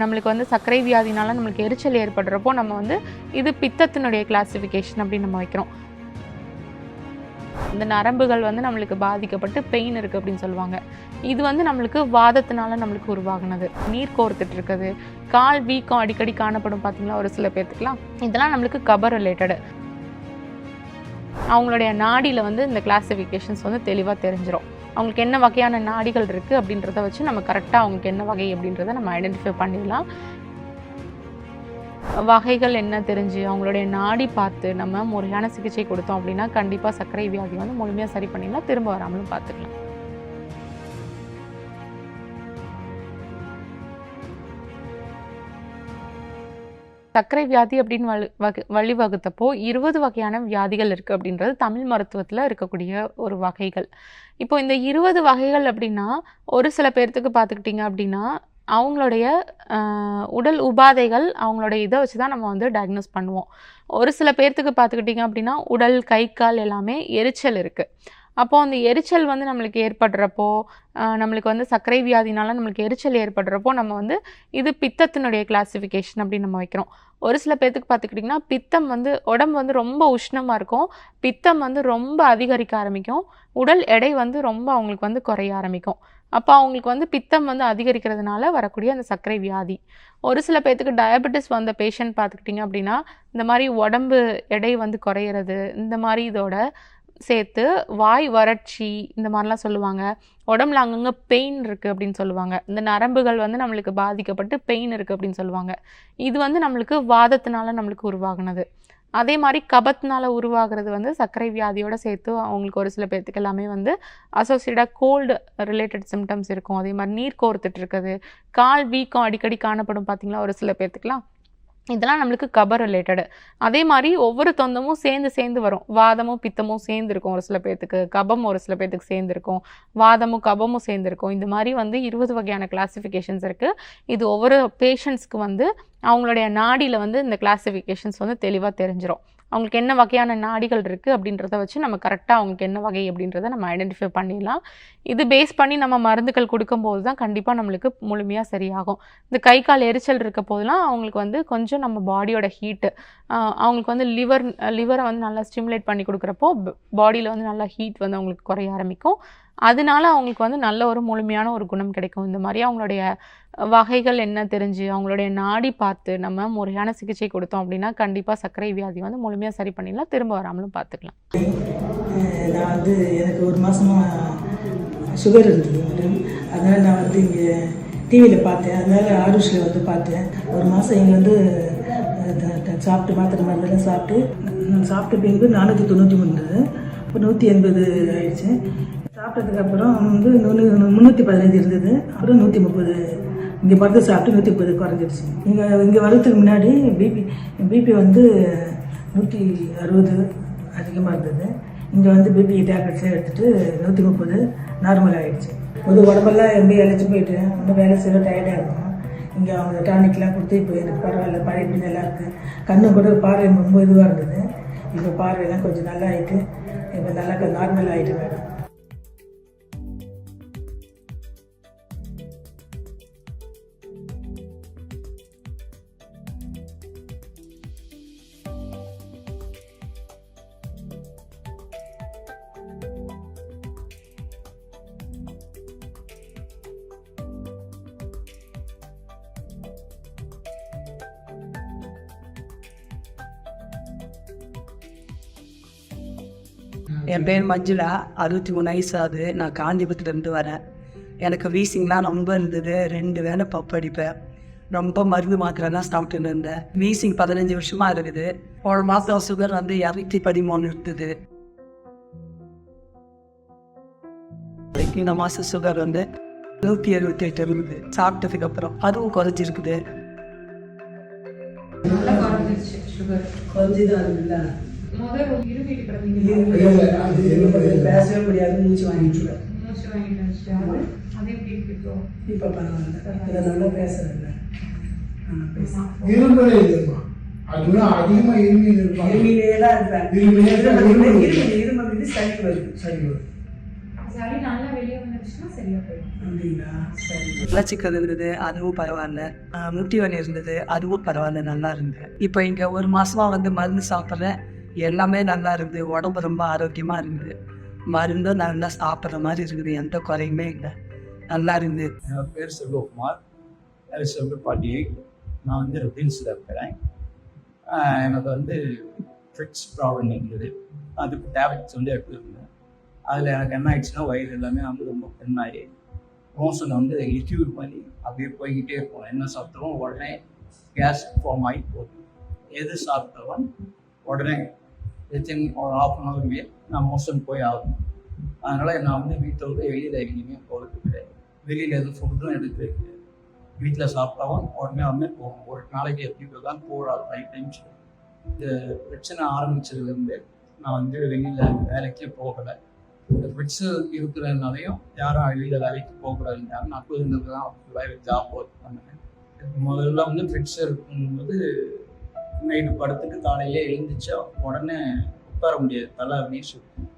நம்மளுக்கு வந்து சர்க்கரை வியாதினால நம்மளுக்கு எரிச்சல் ஏற்படுறப்போ நம்ம வந்து இது பித்தத்தினுடைய கிளாசிஃபிகேஷன் அப்படின்னு நம்ம வைக்கிறோம். இந்த நரம்புகள் வந்து நம்மளுக்கு பாதிக்கப்பட்டு பெயின் இருக்குது அப்படின்னு சொல்லுவாங்க. இது வந்து நம்மளுக்கு வாதத்தினால நம்மளுக்கு உருவாகினது. நீர் கோர்த்துட்டு இருக்குது. கால் வீக்கம் அடிக்கடி காணப்படும் பார்த்தீங்களா ஒரு சில பேர்த்துக்குலாம் இதெல்லாம் நம்மளுக்கு கபர் ரிலேட்டடு அவங்களுடைய நாடியில் வந்து இந்த கிளாசிஃபிகேஷன்ஸ் வந்து தெளிவாக தெரிஞ்சிடும் அவங்களுக்கு என்ன வகையான நாடிகள் இருக்குது அப்படின்றத வச்சு நம்ம கரெக்டாக அவங்களுக்கு என்ன வகை அப்படின்றத நம்ம ஐடென்டிஃபை பண்ணிடலாம். வகைகள் என்ன தெரிஞ்சு அவங்களுடைய நாடி பார்த்து நம்ம முறையான சிகிச்சை கொடுத்தோம் அப்படின்னா கண்டிப்பாக சர்க்கரை வியாதி வந்து முழுமையாக சரி பண்ணிடலாம். திரும்ப வராமலும் பார்த்துக்கலாம். சர்க்கரை வியாதி அப்படின்னு வலு வகு வழிவகுத்தப்போ இருபது வகையான வியாதிகள் இருக்குது அப்படின்றது தமிழ் மருத்துவத்தில் இருக்கக்கூடிய ஒரு வகைகள். இப்போ இந்த இருபது வகைகள் அப்படின்னா ஒரு சில பேர்த்துக்கு பார்த்துக்கிட்டிங்க அப்படின்னா அவங்களுடைய உடல் உபாதைகள் அவங்களுடைய இதை வச்சு தான் நம்ம வந்து டயக்னோஸ் பண்ணுவோம். ஒரு சில பேர்த்துக்கு பார்த்துக்கிட்டிங்க அப்படின்னா உடல் கை கால் எல்லாமே எரிச்சல் இருக்குது அப்போது அந்த எரிச்சல் வந்து நம்மளுக்கு ஏற்படுறப்போ நம்மளுக்கு வந்து சர்க்கரை வியாதினால நம்மளுக்கு எரிச்சல் ஏற்படுறப்போ நம்ம வந்து இது பித்தத்தினுடைய கிளாசிஃபிகேஷன் அப்படின்னு நம்ம வைக்கிறோம். ஒரு சில பேர்த்துக்கு பார்த்துக்கிட்டிங்கன்னா பித்தம் வந்து உடம்பு வந்து ரொம்ப உஷ்ணமாக இருக்கும். பித்தம் வந்து ரொம்ப அதிகரிக்க ஆரம்பிக்கும். உடல் எடை வந்து ரொம்ப அவங்களுக்கு வந்து குறைய ஆரம்பிக்கும். அப்போ அவங்களுக்கு வந்து பித்தம் வந்து அதிகரிக்கிறதுனால வரக்கூடிய அந்த சர்க்கரை வியாதி. ஒரு சில பேர்த்துக்கு டயபெட்டிஸ் வந்த பேஷண்ட் பார்த்துக்கிட்டிங்க அப்படின்னா இந்த மாதிரி உடம்பு எடை வந்து குறையிறது இந்த மாதிரி இதோட சேர்த்து வாய் வறட்சி இந்த மாதிரிலாம் சொல்லுவாங்க. உடம்புல அங்கங்கே பெயின் இருக்குது அப்படின்னு சொல்லுவாங்க. இந்த நரம்புகள் வந்து நம்மளுக்கு பாதிக்கப்பட்டு பெயின் இருக்குது அப்படின்னு சொல்லுவாங்க. இது வந்து நம்மளுக்கு வாதத்தினால நம்மளுக்கு உருவாகுனது. அதே மாதிரி கபத்தினால உருவாகிறது வந்து சர்க்கரை வியாதியோட சேர்த்து அவங்களுக்கு ஒரு சில பேர்த்துக்கு எல்லாமே வந்து அசோசியேட்டாக கோல்டு ரிலேட்டட் சிம்டம்ஸ் இருக்கும். அதே மாதிரி நீர் கோர்த்துட்டு இருக்குது. கால் வீக்கம் அடிக்கடி காணப்படும் பார்த்தீங்களா ஒரு சில பேர்த்துக்குலாம் இதெல்லாம் நம்மளுக்கு கபர் ரிலேட்டடு அதே மாதிரி ஒவ்வொரு தொந்தமும் சேர்ந்து சேர்ந்து வரும். வாதமும் பித்தமும் சேர்ந்து இருக்கும் ஒரு சில பேர்த்துக்கு கபம் ஒரு சில பேர்த்துக்கு சேர்ந்துருக்கும். வாதமும் கபமும் சேர்ந்துருக்கும். இந்த மாதிரி வந்து இருபது வகையான கிளாசிஃபிகேஷன்ஸ் இருக்குது இது ஒவ்வொரு பேஷண்ட்ஸ்க்கு வந்து அவங்களுடைய நாடியில் வந்து இந்த கிளாசிஃபிகேஷன்ஸ் வந்து தெளிவாக தெரிஞ்சிடும் அவங்களுக்கு என்ன வகையான நாடிகள் இருக்குது அப்படின்றத வச்சு நம்ம கரெக்டாக அவங்களுக்கு என்ன வகை அப்படின்றத நம்ம ஐடென்டிஃபை பண்ணிடலாம். இது பேஸ் பண்ணி நம்ம மருந்துகள் கொடுக்கும்போது தான் கண்டிப்பாக நம்மளுக்கு முழுமையாக சரியாகும். இந்த கை கால் எரிச்சல் இருக்க போதெல்லாம் அவங்களுக்கு வந்து கொஞ்சம் நம்ம பாடியோட ஹீட்டு அவங்களுக்கு வந்து லிவர் லிவரை வந்து நல்லா ஸ்டிமுலேட் பண்ணி கொடுக்குறப்போ பாடியில் வந்து நல்லா ஹீட் வந்து அவங்களுக்கு குறைய ஆரம்பிக்கும். அதனால அவங்களுக்கு வந்து நல்ல ஒரு முழுமையான ஒரு குணம் கிடைக்கும். இந்த மாதிரி அவங்களுடைய வகைகள் என்ன தெரிஞ்சு அவங்களுடைய நாடி பார்த்து நம்ம முறையான சிகிச்சை கொடுத்தோம் அப்படின்னா கண்டிப்பாக சர்க்கரை வியாதி வந்து முழுமையாக சரி பண்ணிடலாம். திரும்ப வராமலும் பார்த்துக்கலாம். நான் வந்து எனக்கு ஒரு மாதமாக சுகர் இருந்தது மேடம் அதனால் நான் வந்து இங்கே டிவியில் பார்த்தேன். அதனால் ஆருஷில் வந்து பார்த்தேன். ஒரு மாதம் இங்கே வந்து சாப்பிட்டு மாத்திரை மருந்தெல்லாம் சாப்பிட்டு நான் சாப்பிட்ட பிறகு நானூற்றி தொண்ணூற்றி மூணு இப்போ நூற்றி எண்பது ஆயிடுச்சு. சாப்பிட்டதுக்கப்புறம் வந்து நூறு முந்நூற்றி பதினஞ்சு இருந்தது. அப்புறம் நூற்றி முப்பது. இங்கே மருந்து சாப்பிட்டு நூற்றி முப்பது குறைஞ்சிடுச்சு. இங்கே இங்கே வர்றதுக்கு முன்னாடி பிபி பிபி வந்து நூற்றி அறுபது அதிகமாக இருந்தது. இங்கே வந்து பிபி டேப்லெட்ஸே எடுத்துட்டு நூற்றி முப்பது நார்மல் ஆகிடுச்சு ஒரு உடம்பெல்லாம் எப்படி இழைச்சி போயிட்டு இன்னும் வேலை செய்ய டயர்டாக இருக்கும். இங்கே அவங்க டானிக்லாம் கொடுத்து இப்போ எனக்கு பரவாயில்ல பழையபடி நல்லா இருக்குது கண்ணு கூட பார்வை ரொம்ப இதுவாக இருந்தது. இப்போ பார்வையெல்லாம் கொஞ்சம் நல்லா ஆயிட்டு இப்போ நல்லா நார்மல் ஆகிட்டு மேடம் என் பேர் மஞ்சுளா. அறுபத்தி மூணு வயசு ஆகுது. நான் காஞ்சிபுரத்துலேருந்து வரேன். எனக்கு வீசிங்லாம் ரொம்ப இருந்தது. ரெண்டு வேளை பப்பு அடிப்பேன். ரொம்ப மருந்து மாத்திரை தான் சாப்பிட்டுன்னு இருந்தேன். வீசிங் பதினஞ்சு வருஷமா இருக்குது. ஒரு மாதம் சுகர் வந்து இரநூத்தி பதிமூணு இருந்தது. இந்த மாதம் சுகர் வந்து நூற்றி எழுபத்தி எட்டு இருக்குது சாப்பிட்டதுக்கு அப்புறம் அதுவும் குறைஞ்சிருக்குது. குறைஞ்சி தான் இருக்குல்ல பேசவே முடியாது மூச்சு வாங்கிட்டு இப்போ பரவாயில்ல. நல்லா பேசுறேன் இரும்பலே அதுதான் அதிகமா தான் இருப்பேன். இருமல் இருமல் சளி வருது. இருந்தது அதுவும் பரவாயில்ல. முட்டி வலி இருந்தது அதுவும் பரவாயில்ல நல்லா இருந்தது. இப்போ இங்கே ஒரு மாசமா வந்து மருந்து சாப்பிட்றேன். எல்லாமே நல்லா இருக்குது. உடம்பு ரொம்ப ஆரோக்கியமாக இருக்குது. மருந்தும் நல்லா சாப்பிட்ற மாதிரி இருக்குது. எந்த குறையுமே இல்லை. நல்லா இருந்தது என் பேர் செல்வகுமார். செல்வ செல்வப்பாட்டி நான் வந்து ரில்ஸில் இருக்கிறேன். எனக்கு வந்து ஃபிட்ஸ் ப்ராப்ளம் இருந்தது அதுக்கு டேப்லெட்ஸ் வந்து எடுத்துருந்தேன் அதில் எனக்கு என்ன ஆயிடுச்சுன்னா வயிறு எல்லாமே வந்து ரொம்ப பெண்ணாகி ரோசனை வந்து லிக்யூட் பண்ணி அப்படியே போய்கிட்டே இருக்கும். என்ன சாப்பிட்டாலும் உடனே கேஸ் ஃபார்ம் ஆகி போகுது. எது சாப்பிட்டாலும் உடனே வித்தின் ஒரு ஆஃப் அன் ஹவர்லேயே நான் மோஷன் போய் ஆகணும். அதனால் நான் வந்து வீட்டை விட்டு வெளியில் எங்கேயுமே போகிறது கிடையாது. வெளியில் எதுவும் ஃபுட்டும் எடுத்து வீட்டில் சாப்பிட்டாவும் உடனே வந்து போகும் ஒரு நாளைக்கு எப்படி தான் போகிறாரு ஃபைவ் டைம்ஸ் இந்த பிரச்சனை ஆரம்பிச்சதுலேருந்து நான் வந்து வெளியில் வேலைக்கே போகலை. இந்த பிரச்சனை இருக்கிறதுனாலையும் யாரும் வெளியில் வேலைக்கு போகக்கூடாது நான் இருந்தது தான் ஜாப் ஒர்க் பண்ணேன் முதல்ல வந்து ஃபிட்ஸ் இருக்கும்போது நைட்டு படுத்துட்டு காலையிலே எழுந்திரிச்சா உடனே உட்கார முடியாது. தலை அப்படியே சுற்றும்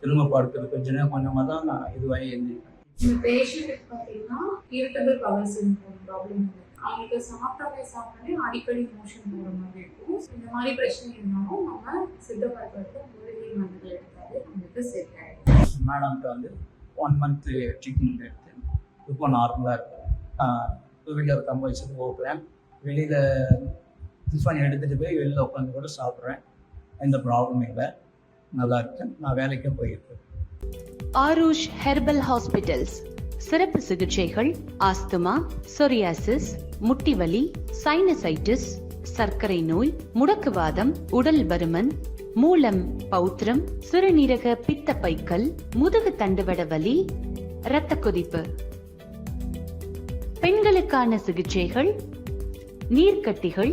திரும்ப படுக்கிறது. கொஞ்ச நேரம் கொஞ்சமாக தான் நான் இதுவாகி எழுந்திருப்பேன். இந்த பேஷண்ட்டுக்கு பார்த்தீங்கன்னா இரிட்டபிள் பவர் சிண்ட்ரோம் ப்ராப்ளம் இருக்கு. அவங்களுக்கு சாப்பிட்டாலே சாப்பிட்டாலே அடிக்கடி மோஷன் போகிற மாதிரி இருக்கும். இந்த மாதிரி பிரச்சனை இருந்தாலும் நம்ம சித்த மூலிகை மருந்துகள் எடுத்தாலே நம்மளுக்கு செட் ஆகிடும் மேடம்கிட்ட வந்து ஒன் மந்த் ட்ரீட்மெண்ட் எடுத்து இப்போ நார்மலாக இருக்கும். டூ வீலர் கம்ப வச்சுட்டு போகிறேன் வெளியில் டிஃபன் எடுத்துகிட்டு போய் வெளியில் உட்காந்து கூட சாப்பிட்றேன். எந்த ப்ராப்ளமும் இல்லை. நல்லா இருக்கேன். நான் வேலைக்கே போயிருக்கேன் ஆரூஷ் ஹெர்பல் ஹாஸ்பிட்டல்ஸ் சிறப்பு சிகிச்சைகள் ஆஸ்துமா சொரியாசிஸ் முட்டிவலி சைனசைட்டிஸ் சர்க்கரை நோய் முடக்குவாதம் உடல் பருமன் மூலம் பௌத்திரம் சிறுநீரக பித்த பைக்கல் முதுகு தண்டுவட வலி இரத்த கொதிப்பு. பெண்களுக்கான சிகிச்சைகள் நீர்க்கட்டிகள்